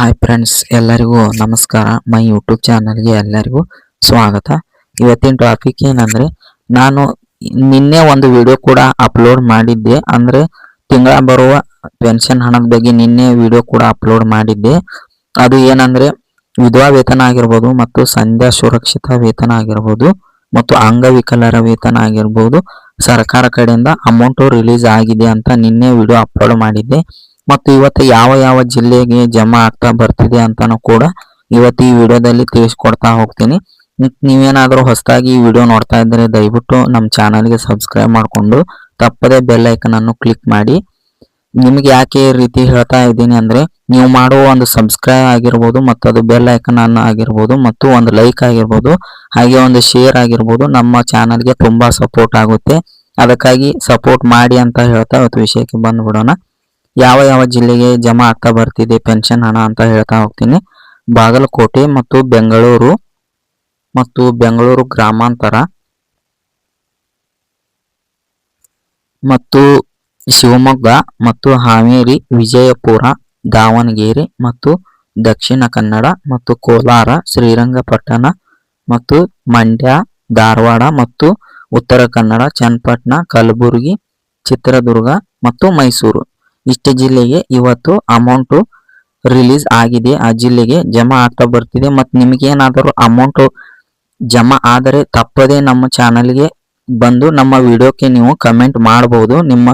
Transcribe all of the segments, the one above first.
Hi friends ಎಲ್ಲರಿಗೂ ನಮಸ್ಕಾರ. My YouTube ಚಾನಲ್ಗೆ ಎಲ್ಲರಿಗೂ ಸ್ವಾಗತ. ಇವತ್ತಿನ ಟಾಪಿಕ್ ಏನಂದ್ರೆ, ನಾನು ನಿನ್ನೆ ಒಂದು ವಿಡಿಯೋ ಕೂಡ ಅಪ್ಲೋಡ್ ಮಾಡಿದ್ದೆ. ಅಂದ್ರೆ, ತಿಂಗಳ ಬರುವ ಪೆನ್ಷನ್ ಹಣದ ಬಗ್ಗೆ ನಿನ್ನೆ ವಿಡಿಯೋ ಕೂಡ ಅಪ್ಲೋಡ್ ಮಾಡಿದ್ದೆ. ಅದು ಏನಂದ್ರೆ, ವಿಧವಾ ವೇತನ ಆಗಿರ್ಬೋದು ಮತ್ತು ಸಂಧ್ಯಾ ಸುರಕ್ಷಿತ ವೇತನ ಆಗಿರ್ಬೋದು ಮತ್ತು ಅಂಗವಿಕಲರ ವೇತನ ಆಗಿರ್ಬೋದು. ಸರ್ಕಾರ ಕಡೆಯಿಂದ ಅಮೌಂಟು ರಿಲೀಸ್ ಆಗಿದೆ ಅಂತ ನಿನ್ನೆ ವಿಡಿಯೋ ಅಪ್ಲೋಡ್ ಮಾಡಿದ್ದೆ. ಮತ್ತು ಇವತ್ತು ಯಾವ ಯಾವ ಜಿಲ್ಲೆಗೆ ಜಮಾ ಆಗ್ತಾ ಬರ್ತಿದೆ ಅಂತಾನು ಕೂಡ ಇವತ್ತು ಈ ವಿಡಿಯೋದಲ್ಲಿ ತಿಳಿಸ್ಕೊಡ್ತಾ ಹೋಗ್ತೀನಿ. ನೀವೇನಾದರೂ ಹೊಸದಾಗಿ ಈ ವಿಡಿಯೋ ನೋಡ್ತಾ ಇದ್ದರೆ ದಯವಿಟ್ಟು ನಮ್ಮ ಚಾನಲ್ಗೆ ಸಬ್ಸ್ಕ್ರೈಬ್ ಮಾಡಿಕೊಂಡು ತಪ್ಪದೇ ಬೆಲ್ ಅನ್ನು ಕ್ಲಿಕ್ ಮಾಡಿ. ನಿಮಗೆ ಯಾಕೆ ರೀತಿ ಹೇಳ್ತಾ ಇದ್ದೀನಿ ಅಂದ್ರೆ ನೀವು ಮಾಡುವ ಒಂದು ಸಬ್ಸ್ಕ್ರೈಬ್ ಆಗಿರ್ಬೋದು ಮತ್ತು ಅದು ಬೆಲ್ ಐಕನ್ ಅನ್ನು ಆಗಿರ್ಬೋದು ಮತ್ತು ಒಂದು ಲೈಕ್ ಆಗಿರ್ಬೋದು, ಹಾಗೆ ಒಂದು ಶೇರ್ ಆಗಿರ್ಬೋದು ನಮ್ಮ ಚಾನಲ್ಗೆ ತುಂಬ ಸಪೋರ್ಟ್ ಆಗುತ್ತೆ. ಅದಕ್ಕಾಗಿ ಸಪೋರ್ಟ್ ಮಾಡಿ ಅಂತ ಹೇಳ್ತಾ ಇವತ್ತು ವಿಷಯಕ್ಕೆ ಬಂದ್ಬಿಡೋಣ. ಯಾವ ಯಾವ ಜಿಲ್ಲೆಗೆ ಜಮಾ ಆಗ್ತಾ ಬರ್ತಿದೆ, ಪೆನ್ಷನ್ ಹಣ ಅಂತ ಹೇಳ್ತಾ ಹೋಗ್ತೀನಿ. ಬಾಗಲಕೋಟೆ ಮತ್ತು ಬೆಂಗಳೂರು ಮತ್ತು ಬೆಂಗಳೂರು ಗ್ರಾಮಾಂತರ ಮತ್ತು ಶಿವಮೊಗ್ಗ ಮತ್ತು ಹಾವೇರಿ, ವಿಜಯಪುರ, ದಾವಣಗೆರೆ ಮತ್ತು ದಕ್ಷಿಣ ಕನ್ನಡ ಮತ್ತು ಕೋಲಾರ, ಶ್ರೀರಂಗಪಟ್ಟಣ ಮತ್ತು ಮಂಡ್ಯ, ಧಾರವಾಡ ಮತ್ತು ಉತ್ತರ ಕನ್ನಡ, ಚನ್ನಪಟ್ಟಣ, ಕಲಬುರಗಿ, ಚಿತ್ರದುರ್ಗ ಮತ್ತು ಮೈಸೂರು. ಇಷ್ಟು ಜಿಲ್ಲೆಗೆ ಇವತ್ತು ಅಮೌಂಟು ರಿಲೀಸ್ ಆಗಿದೆ. ಆ ಜಿಲ್ಲೆಗೆ ಜಮಾ ಆಗ್ತಾ ಬರ್ತಿದೆ. ಮತ್ತು ನಿಮಗೇನಾದರೂ ಅಮೌಂಟು ಜಮಾ ಆದರೆ ತಪ್ಪದೇ ನಮ್ಮ ಚಾನಲ್ಗೆ ಬಂದು ನಮ್ಮ ವಿಡಿಯೋಕ್ಕೆ ನೀವು ಕಮೆಂಟ್ ಮಾಡಬಹುದು ನಿಮ್ಮ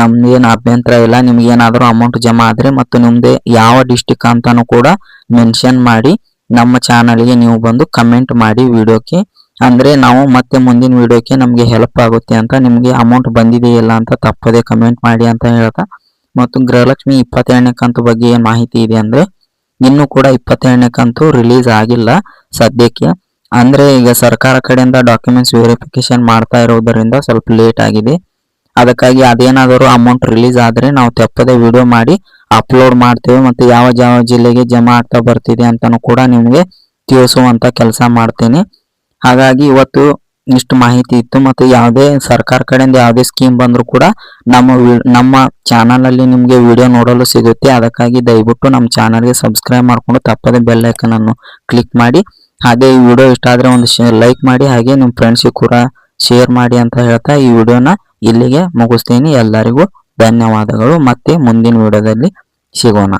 ನಮ್ದೇನು ಅಭ್ಯಂತರ ಇಲ್ಲ. ನಿಮಗೇನಾದರೂ ಅಮೌಂಟ್ ಜಮಾ ಆದರೆ ಮತ್ತು ನಿಮ್ಮದೇ ಯಾವ ಡಿಸ್ಟಿಕ್ ಅಂತಾನು ಕೂಡ ಮೆನ್ಷನ್ ಮಾಡಿ ನಮ್ಮ ಚಾನಲ್ಗೆ ನೀವು ಬಂದು ಕಮೆಂಟ್ ಮಾಡಿ ವಿಡಿಯೋಕ್ಕೆ. ಅಂದರೆ ನಾವು ಮತ್ತೆ ಮುಂದಿನ ವಿಡಿಯೋಕ್ಕೆ ನಮಗೆ ಹೆಲ್ಪ್ ಆಗುತ್ತೆ ಅಂತ, ನಿಮಗೆ ಅಮೌಂಟ್ ಬಂದಿದೆಯಲ್ಲ ಅಂತ ತಪ್ಪದೇ ಕಮೆಂಟ್ ಮಾಡಿ ಅಂತ ಹೇಳ್ತಾ ಮತ್ತು ಗೃಹಲಕ್ಷ್ಮಿ ಇಪ್ಪತ್ತೆರಡನೇ ಕಂತು ಬಗ್ಗೆ ಏನು ಮಾಹಿತಿ ಇದೆ ಅಂದ್ರೆ ಇನ್ನೂ ಕೂಡ ಇಪ್ಪತ್ತೆರಡನೇ ಕಂತು ರಿಲೀಸ್ ಆಗಿಲ್ಲ ಸದ್ಯಕ್ಕೆ. ಅಂದರೆ ಈಗ ಸರ್ಕಾರ ಕಡೆಯಿಂದ ಡಾಕ್ಯುಮೆಂಟ್ಸ್ ವೆರಿಫಿಕೇಶನ್ ಮಾಡ್ತಾ ಇರೋದರಿಂದ ಸ್ವಲ್ಪ ಲೇಟ್ ಆಗಿದೆ. ಅದಕ್ಕಾಗಿ ಅದೇನಾದರೂ ಅಮೌಂಟ್ ರಿಲೀಸ್ ಆದರೆ ನಾವು ತಪ್ಪದೆ ವಿಡಿಯೋ ಮಾಡಿ ಅಪ್ಲೋಡ್ ಮಾಡ್ತೇವೆ ಮತ್ತು ಯಾವ ಯಾವ ಜಿಲ್ಲೆಗೆ ಜಮಾ ಆಗ್ತಾ ಬರ್ತಿದೆ ಅಂತಲೂ ಕೂಡ ನಿಮಗೆ ತಿಳಿಸುವಂಥ ಕೆಲಸ ಮಾಡ್ತೇನೆ. ಹಾಗಾಗಿ ಇವತ್ತು ಇಷ್ಟು ಮಾಹಿತಿ ಇತ್ತು ಮತ್ತು ಯಾವುದೇ ಸರ್ಕಾರ ಕಡೆಯಿಂದ ಯಾವುದೇ ಸ್ಕೀಮ್ ಬಂದರೂ ಕೂಡ ನಮ್ಮ ನಮ್ಮ ಚಾನಲಲ್ಲಿ ನಿಮಗೆ ವಿಡಿಯೋ ನೋಡಲು ಸಿಗುತ್ತೆ. ಅದಕ್ಕಾಗಿ ದಯವಿಟ್ಟು ನಮ್ಮ ಚಾನಲ್ಗೆ ಸಬ್ಸ್ಕ್ರೈಬ್ ಮಾಡ್ಕೊಂಡು ತಪ್ಪದೆ ಬೆಲ್ ಐಕನನ್ನು ಕ್ಲಿಕ್ ಮಾಡಿ. ಹಾಗೆ ಈ ವಿಡಿಯೋ ಇಷ್ಟ ಆದರೆ ಒಂದು ಲೈಕ್ ಮಾಡಿ. ಹಾಗೆ ನಿಮ್ಮ ಫ್ರೆಂಡ್ಸಿಗೆ ಕೂಡ ಶೇರ್ ಮಾಡಿ ಅಂತ ಹೇಳ್ತಾ ಈ ವಿಡಿಯೋನ ಇಲ್ಲಿಗೆ ಮುಗಿಸ್ತೀನಿ. ಎಲ್ಲರಿಗೂ ಧನ್ಯವಾದಗಳು. ಮತ್ತೆ ಮುಂದಿನ ವಿಡಿಯೋದಲ್ಲಿ ಸಿಗೋಣ.